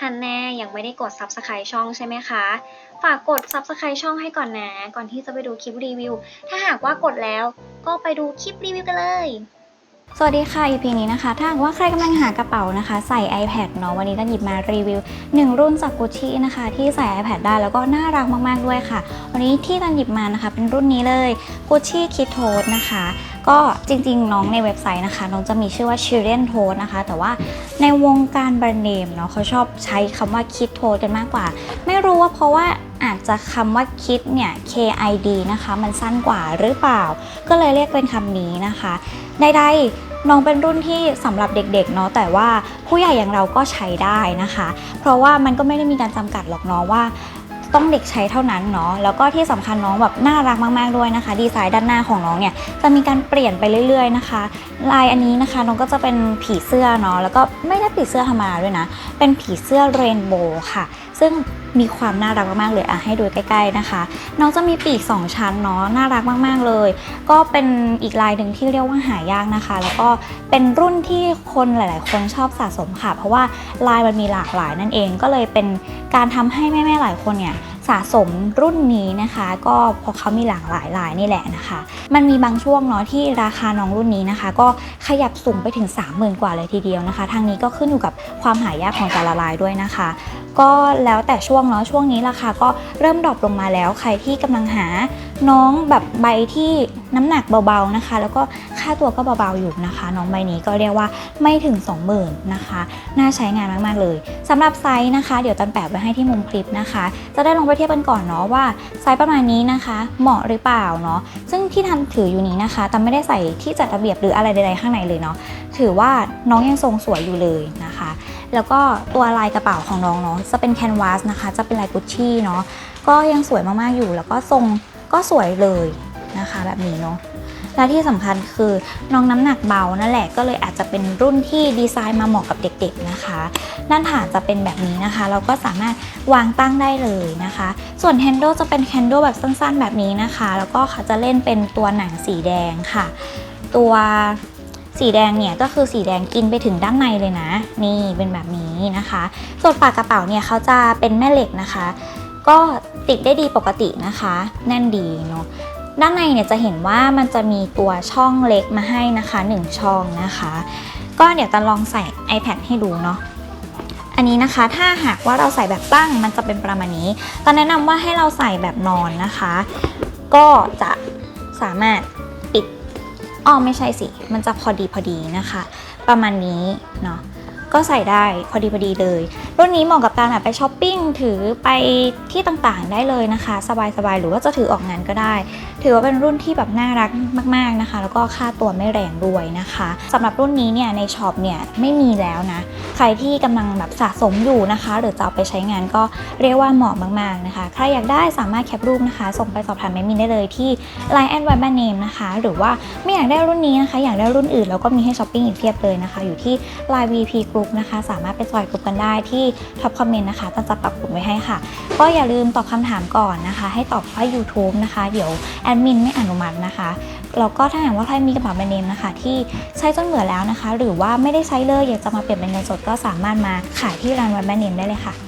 ฮันแน่ยังไม่ได้กด Subscribe ช่องใช่ไหมคะ ฝากกด Subscribe ช่องให้ก่อนนะ ก่อนที่จะไปดูคลิปรีวิว ถ้าหากว่ากดแล้วก็ไปดูคลิปรีวิวกันเลยสวัสดีค่ะ EP นี้นะคะ ถ้าหากว่าใครกำลังหากระเป๋านะคะ ใส่ iPad เนาะวันนี้ก็หยิบมารีวิว 1 รุ่นจาก Gucci นะคะ ที่ใส่ iPad ได้แล้วก็น่ารักมากๆด้วยค่ะ วันนี้ที่ตันหยิบมานะคะ เป็นรุ่นนี้เลย Gucci Kid Tote นะคะ ก็จริงๆ น้องในเว็บไซต์นะคะ น้องจะมีชื่อว่า Children Tote นะคะ แต่ว่าในวงการแบรนด์เนมเนาะเขาชอบใช้คำว่า Kid Tote กันมากกว่า ไม่รู้ว่าเพราะว่าอาจจะคำว่า Kid เนี่ย KID นะคะ มันสั้นกว่าหรือเปล่า ก็เลยเรียกเป็นคำนี้นะคะใดๆน้องเป็นรุ่นที่สำหรับเด็กๆเนาะแต่ว่าผู้ใหญ่อย่างเราก็ใช้ได้นะคะ เพราะว่ามันก็ไม่ได้มีการจำกัดหรอกเนาะว่า ต้องเด็กใช้เท่านั้นเนาะแล้วก็ที่สำคัญน้องแบบน่ารักมากๆด้วยนะคะ ดีไซน์ด้านหน้าของน้องเนี่ยจะมีการเปลี่ยนไปเรื่อย ๆนะคะ ลายอันนี้นะคะน้องก็จะเป็นผีเสื้อเนาะแล้วก็ไม่ได้ผีเสื้อธรรมดาด้วยนะ เป็นผีเสื้อเรนโบว์ค่ะ ซึ่งมีความน่ารักมากๆเลยอะให้ดูใกล้ๆนะคะ น้องจะมีปีกสองชั้นเนาะน่ารักมากๆเลย ก็เป็นอีกลายหนึ่งที่เรียกว่าหายากนะคะ แล้วก็เป็นรุ่นที่คนหลาย ๆ คนชอบสะสมค่ะ เพราะว่าลายมันมีหลากหลายนั่นเองก็เลยเป็นการทำให้แม่ ๆ หลายคนเนี่ย สะสมรุ่นนี้นะคะ ก็พอเขามีหลากหลายลายนี่แหละนะคะ มันมีบางช่วงเนาะที่ราคาน้องรุ่นนี้นะคะ ก็ขยับสูงไปถึง 30,000 กว่าเลยทีเดียวนะคะ ทางนี้ก็ขึ้นอยู่กับความหายากของแต่ละลายด้วยนะคะ ก็แล้วแต่ช่วงเนาะช่วงนี้ราคาก็เริ่มดรอปลงมาแล้วใครที่กำลังหา น้องแบบใบที่น้ำหนักเบาๆนะคะ แล้วก็ค่าตัวก็เบาๆอยู่นะคะ น้องใบนี้ก็เรียกว่าไม่ถึง 20,000นะคะ น่าใช้งานมากๆเลยสำหรับไซส์นะคะ เดี๋ยวตันแปะไว้ให้ที่มุมคลิปนะคะ จะได้ลองไปเทียบกันก่อนเนาะว่าไซส์ประมาณนี้นะคะ เหมาะหรือเปล่าเนาะซึ่งที่ทันถืออยู่นี้นะคะแต่ไม่ได้ใส่ที่จัดระเบียบหรืออะไรใดๆข้างในเลยเนาะถือว่าน้องยังทรงสวยอยู่เลยนะคะ แล้วก็ตัวลายกระเป๋าของน้องเนาะจะเป็นแคนวาสนะคะ จะเป็นลายกุชชี่เนาะก็ยังสวยมากๆอยู่แล้วก็ทรง ก็สวยเลยนะคะแบบนี้เนาะและที่สำคัญคือน้องน้ำหนักเบานั่นแหละก็เลยอาจจะเป็นรุ่นที่ดีไซน์มาเหมาะกับเด็กๆนะคะด้านฐานจะเป็นแบบนี้นะคะ เราก็สามารถวางตั้งได้เลยนะคะ ส่วนแฮนด์ลจะเป็นแฮนด์ลแบบสั้นๆ แบบนี้นะคะ แล้วก็เขาจะเล่นเป็นตัวหนังสีแดงค่ะ ตัวสีแดงเนี่ยก็คือสีแดงกินไปถึงด้านในเลยนะ นี่เป็นแบบนี้นะคะ ส่วนปากกระเป๋าเนี่ยเขาจะเป็นแม่เหล็กนะคะ ก็ติดได้ดีปกตินะคะ แน่นดีเนาะด้านในเนี่ยจะเห็นว่ามันจะมีตัวช่องเล็กมาให้นะคะ 1 ช่องนะคะ ก็เดี๋ยวจะลองใส่ iPad ให้ดูเนาะอันนี้นะคะถ้าหากว่าเราใส่แบบตั้งมันจะเป็นประมาณนี้ตอนแนะนำว่าให้เราใส่แบบนอนนะคะ ก็จะสามารถปิดอ้อไม่ใช่สิ มันจะพอดีพอดีนะคะ ประมาณนี้เนาะ ก็ใส่ได้พอดีพอดีเลย รุ่นนี้เหมาะกับการแบบไปช้อปปิ้งถือไปที่ต่างๆได้เลยนะคะ สบายๆ หรือว่าจะถือออกงานก็ได้ ถือว่าเป็นรุ่นที่แบบน่ารักมากๆนะคะ แล้วก็ค่าตัวไม่แรงด้วยนะคะสำหรับรุ่นนี้เนี่ยในช็อปเนี่ยไม่มีแล้วนะ ใครที่กำลังแบบสะสมอยู่นะคะ หรือจะเอาไปใช้งานก็เรียกว่าเหมาะมากๆนะคะ ใครอยากได้สามารถแคปรูปนะคะ ส่งไปสอบถามแมมินได้เลยที่ Line แอนด์ไวแบนเนมนะคะ หรือว่าไม่อยากได้รุ่นนี้นะคะ อยากได้รุ่นอื่นแล้วก็มีให้ช้อปปิ้งอีกเพียบเลยนะคะ อยู่ที่ Line VP Group นะคะ สามารถไปจอยกลุ่มกันได้ที่ท็อปคอมเมนต์นะคะจะจะปรับกลุ่มไว้ให้ค่ะ ก็อย่าลืมตอบคำถามก่อนนะคะ ให้ตอบว่า YouTube นะคะ เดี๋ยวแอดมินไม่อนุมัตินะคะแล้วก็ถ้าหากว่าใครมีกระเป๋าแบรนด์เนมนะคะ ที่ใช้จนเบื่อแล้วนะคะ หรือว่าไม่ได้ใช้เลยอยากจะมาเปลี่ยนเป็นเงินสดก็สามารถมาขายที่ร้านแบรนด์เนมได้เลยค่ะ